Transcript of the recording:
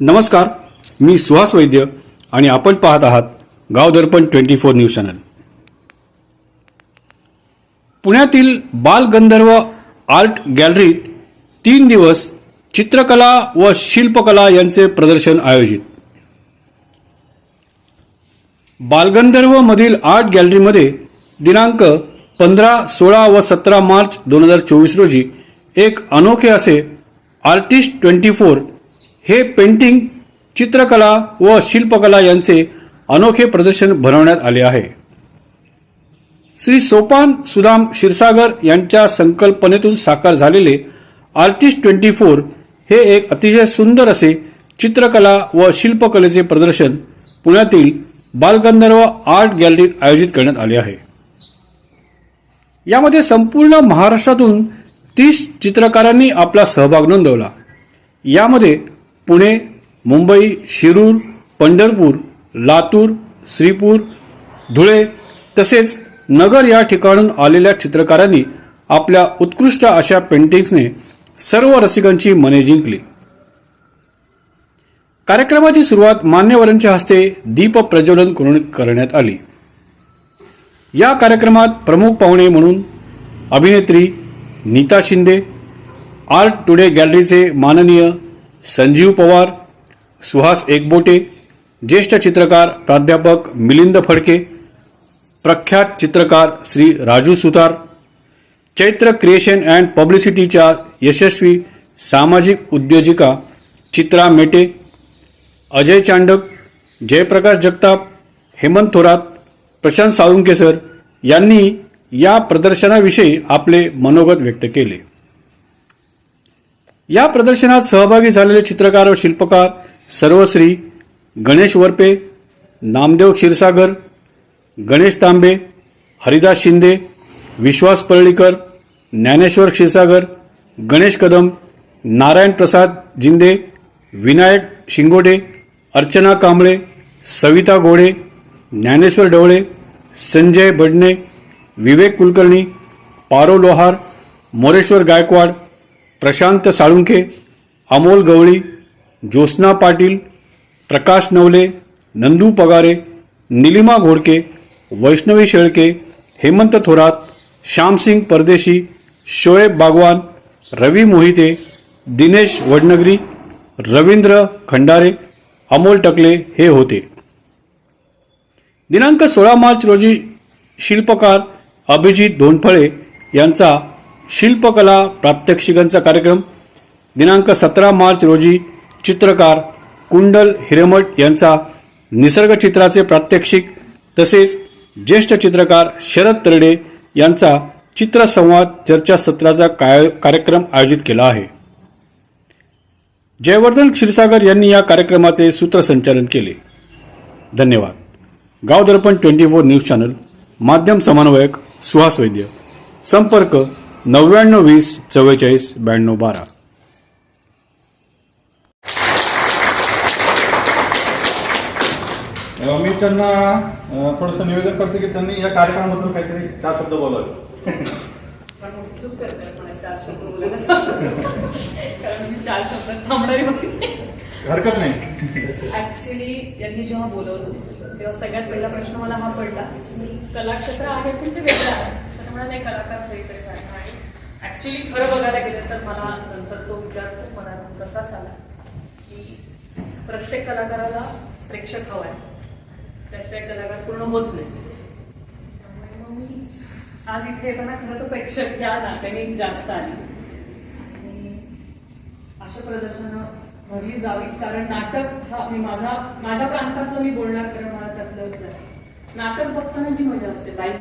नमस्कार मी सुहास वैद्य आणि आपण पाहत आहात Gaav Darpan twenty four news channel. पुण्यातील बालगंधर्व आर्ट गॅलरीत तीन दिवस चित्रकला व शिल्पकला यांचे प्रदर्शन आयोजित. बालगंधर्व मधील आर्ट गॅलरीमध्ये दिनांक पंधरा सोळा व सतरा मार्च दोन हजार चोवीस रोजी एक अनोखे असे आर्टिस्ट ट्वेंटी फोर हे पेंटिंग चित्रकला व शिल्पकला यांचे अनोखे प्रदर्शन भरवण्यात आले आहे. श्री सोपान सुदाम क्षीरसागर यांच्या संकल्पनेतून साकार झालेले आर्टिस्ट ट्वेंटी फोर हे एक अतिशय सुंदर असे चित्रकला व शिल्पकलेचे प्रदर्शन पुण्यातील बालगंधर्व आर्ट गॅलरीत आयोजित करण्यात आले आहे. यामध्ये संपूर्ण महाराष्ट्रातून तीस चित्रकारांनी आपला सहभाग नोंदवला. यामध्ये पुणे मुंबई शिरूर पंढरपूर लातूर श्रीपूर धुळे तसेच नगर या ठिकाणून आलेल्या चित्रकारांनी आपल्या उत्कृष्ट अशा पेंटिंग्सने सर्व रसिकांची मने जिंकली. कार्यक्रमाची सुरुवात मान्यवरांच्या हस्ते दीप प्रज्वलन करून करण्यात आली. या कार्यक्रमात प्रमुख पाहुणे म्हणून अभिनेत्री नीता शिंदे आर्ट टुडे गॅलरीचे माननीय संजीव पवार सुहास एकबोटे ज्येष्ठ चित्रकार प्राध्यापक मिलिंद फडके प्रख्यात चित्रकार श्री राजू सुतार चैत्र क्रिएशन अँड पब्लिसिटीच्या यशस्वी सामाजिक उद्योजिका चित्रा मेटे अजय चांडक जयप्रकाश जगताप हेमंत थोरात प्रशांत साळुंके सर यांनी या प्रदर्शनाविषयी आपले मनोगत व्यक्त केले. या प्रदर्शनात सहभागी झालेले चित्रकार व शिल्पकार सर्वश्री गणेश वरपे नामदेव क्षीरसागर गणेश तांबे हरिदास शिंदे विश्वास पळळीकर ज्ञानेश्वर क्षीरसागर गणेश कदम नारायण प्रसाद जिंदे विनायक शिंगोटे अर्चना कांबळे सविता घोडे ज्ञानेश्वर डवळे संजय बडणे विवेक कुलकर्णी पारो लोहार मोरेश्वर गायकवाड प्रशांत साळुंखे अमोल गवळी ज्योत्स्ना पाटील प्रकाश नवले नंदू पगारे निलिमा घोडके वैष्णवी शेळके हेमंत थोरात श्यामसिंग परदेशी शोएब बागवान रवी मोहिते दिनेश वडनगरी रवींद्र खंडारे अमोल टकले हे होते. दिनांक सोळा मार्च रोजी शिल्पकार अभिजित धोंडफळे यांचा शिल्पकला प्रात्यक्षिकांचा कार्यक्रम. दिनांक सतरा मार्च रोजी चित्रकार कुंडल हिरेमठ यांचा निसर्गचित्राचे प्रात्यक्षिक तसेच ज्येष्ठ चित्रकार शरद तरडे यांचा चित्रसंवाद चर्चासत्राचा काय कार्यक्रम आयोजित केला आहे. जयवर्धन क्षीरसागर यांनी या कार्यक्रमाचे सूत्रसंचालन केले. धन्यवाद. Gaav Darpan twenty four news channel. माध्यम समन्वयक सुहास वैद्य. संपर्क नव्याण्णव वीस चव्वेचाळीस ब्याण्णव बारा. मी त्यांना थोडंसं निवेदन करतो की त्यांनी या कार्यक्रमाबद्दल काहीतरी चार शब्द बोलावे. हरकत नाही. ऍक्च्युली यांनी जेव्हा बोलवलं तेव्हा सगळ्यात पहिला प्रश्न मला हा पडला. कलाक्षेत्र आहे पण ते वेगळं आहे. नाही कलाकार आणि ऍक्च्युली खरं बघायला गेलं तर मला नंतर तो विचार खूप मनात तसाच आला की प्रत्येक कलाकाराला प्रेक्षक हवा आहे त्याशिवाय कलाकार पूर्ण होत नाही. त्यामुळे मग मी आज इथे येताना खरं तर प्रेक्षक या नात्याने जास्त आली. आणि अशा प्रदर्शनं भरली जावीत. कारण नाटक हा मी माझा माझ्या प्रांतातलं मी बोलणार कारण मला त्यातलं नाटक बघताना जी मजा असते बाईक